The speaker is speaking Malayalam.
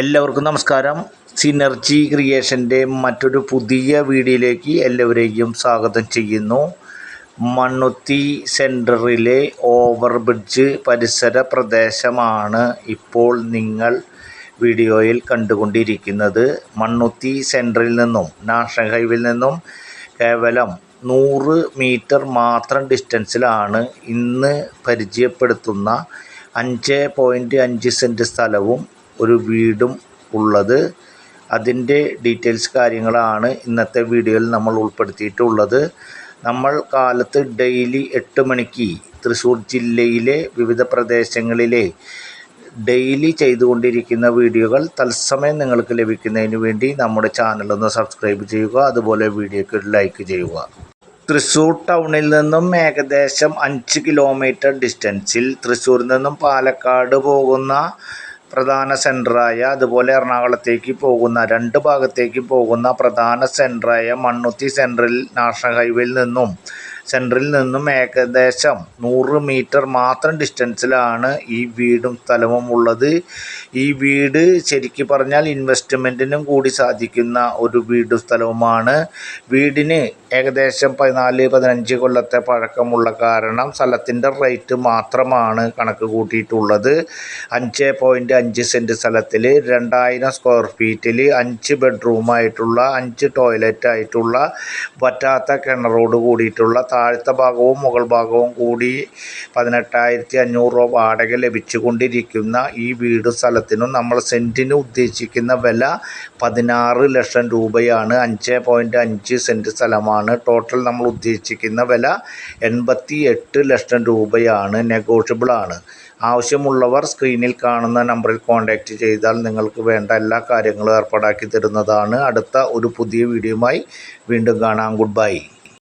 എല്ലാവർക്കും നമസ്കാരം. സിനർജി ക്രിയേഷന്റെ മറ്റൊരു പുതിയ വീഡിയോയിലേക്ക് എല്ലാവരെയും സ്വാഗതം ചെയ്യുന്നു. മണ്ണുത്തി സെന്ററിലെ ഓവർ ബ്രിഡ്ജ് പരിസര പ്രദേശമാണ് ഇപ്പോൾ നിങ്ങൾ വീഡിയോയിൽ കണ്ടുകൊണ്ടിരിക്കുന്നത്. മണ്ണുത്തി സെന്ററിൽ നിന്നും നാഷണൽ ഹൈവേയിൽ നിന്നും കേവലം നൂറ് മീറ്റർ മാത്രം ഡിസ്റ്റൻസിലാണ് ഇന്ന് പരിചയപ്പെടുത്തുന്ന അഞ്ച് പോയിന്റ് അഞ്ച് സെന്റ് സ്ഥലവും ഒരു വീടും ഉള്ളത്. അതിന്റെ ഡീറ്റെയിൽസ് കാര്യങ്ങളാണ് ഇന്നത്തെ വീഡിയോയിൽ നമ്മൾ ഉൾപ്പെടുത്തിയിട്ടുള്ളത്. നമ്മൾ കാലത്ത് ഡെയിലി എട്ട് മണിക്ക് തൃശ്ശൂർ ജില്ലയിലെ വിവിധ പ്രദേശങ്ങളിലെ ഡെയിലി ചെയ്തുകൊണ്ടിരിക്കുന്ന വീഡിയോകൾ തത്സമയം നിങ്ങൾക്ക് ലഭിക്കുന്നതിന് വേണ്ടി നമ്മുടെ ചാനലൊന്ന് സബ്സ്ക്രൈബ് ചെയ്യുക അതുപോലെ വീഡിയോയ്ക്ക് ഒരു ലൈക്ക് ചെയ്യുക. തൃശ്ശൂർ ടൗണിൽ നിന്നും ഏകദേശം അഞ്ച് കിലോമീറ്റർ ഡിസ്റ്റൻസിൽ തൃശ്ശൂരിൽ നിന്നും പാലക്കാട് പോകുന്ന പ്രധാന സെന്ററായ അതുപോലെ എറണാകുളത്തേക്ക് പോകുന്ന രണ്ട് ഭാഗത്തേക്ക് പോകുന്ന പ്രധാന സെന്ററായ മണ്ണുത്തി സെൻട്രൽ നാഷണൽ ഹൈവേയിൽ നിന്നും സെന്ററിൽ നിന്നും ഏകദേശം നൂറ് മീറ്റർ മാത്രം ഡിസ്റ്റൻസിലാണ് ഈ വീടും സ്ഥലവും ഉള്ളത്. ഈ വീട് ശരിക്കും പറഞ്ഞാൽ ഇൻവെസ്റ്റ്മെന്റിനും കൂടി സാധിക്കുന്ന ഒരു വീടും സ്ഥലവുമാണ്. വീടിന് ഏകദേശം പതിനാല് പതിനഞ്ച് കൊല്ലത്തെ പഴക്കമുള്ള കാരണം സ്ഥലത്തിന്റെ റേറ്റ് മാത്രമാണ് കണക്ക് കൂട്ടിയിട്ടുള്ളത്. അഞ്ച് പോയിന്റ് അഞ്ച് സെന്റ് സ്ഥലത്തിൽ രണ്ടായിരം സ്ക്വയർ ഫീറ്റിൽ അഞ്ച് ബെഡ്റൂമായിട്ടുള്ള അഞ്ച് ടോയ്ലറ്റ് ആയിട്ടുള്ള പറ്റാത്ത കിണറോട് കൂടിയിട്ടുള്ള താഴത്തെ ഭാഗവും മുകൾ ഭാഗവും കൂടി പതിനെട്ടായിരത്തി അഞ്ഞൂറ് രൂപ വാടക ലഭിച്ചുകൊണ്ടിരിക്കുന്ന ഈ വീട് സ്ഥലത്തിനും നമ്മൾ സെന്റിന് ഉദ്ദേശിക്കുന്ന വില പതിനാറ് ലക്ഷം രൂപയാണ്. അഞ്ച് പോയിന്റ് അഞ്ച് സെന്റ് സ്ഥലമാണ്. ടോട്ടൽ നമ്മൾ ഉദ്ദേശിക്കുന്ന വില എൺപത്തി എട്ട് ലക്ഷം രൂപയാണ്. നെഗോഷ്യബിളാണ് ആവശ്യമുള്ളവർ സ്ക്രീനിൽ കാണുന്ന നമ്പറിൽ കോൺടാക്റ്റ് ചെയ്താൽ നിങ്ങൾക്ക് വേണ്ട എല്ലാ കാര്യങ്ങളും ഏർപ്പാടാക്കി തരുന്നതാണ്. അടുത്ത ഒരു പുതിയ വീഡിയോയുമായി വീണ്ടും കാണാം. Good bye